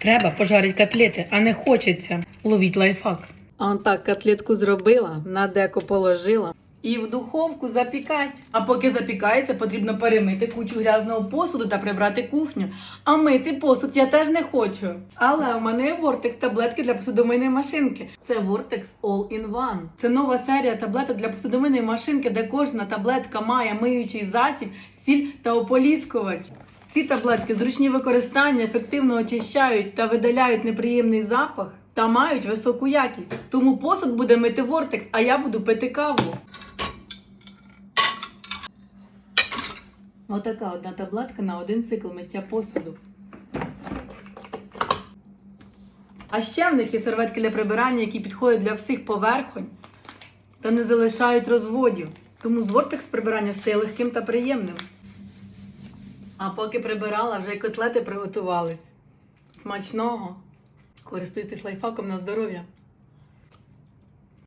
Треба пожарити котлети, а не хочеться. Ловіть лайфхак. А он так котлетку зробила, на деко положила. І в духовку запікать. А поки запікається, потрібно перемити кучу грязного посуду та прибрати кухню. А мити посуд я теж не хочу. Але у мене є Vortex таблетки для посудомийної машинки. Це Vortex All in One. Це нова серія таблеток для посудомийної машинки, де кожна таблетка має миючий засіб, сіль та ополіскувач. Ці таблетки зручні використання, ефективно очищають та видаляють неприємний запах та мають високу якість. Тому посуд буде мити Vortex, а я буду пити каву. Отака одна таблетка на один цикл миття посуду. А ще в них є серветки для прибирання, які підходять для всіх поверхонь та не залишають розводів. Тому з Vortex прибирання стає легким та приємним. А поки прибирала, вже й котлети приготувались. Смачного! Користуйтесь лайфхаком на здоров'я!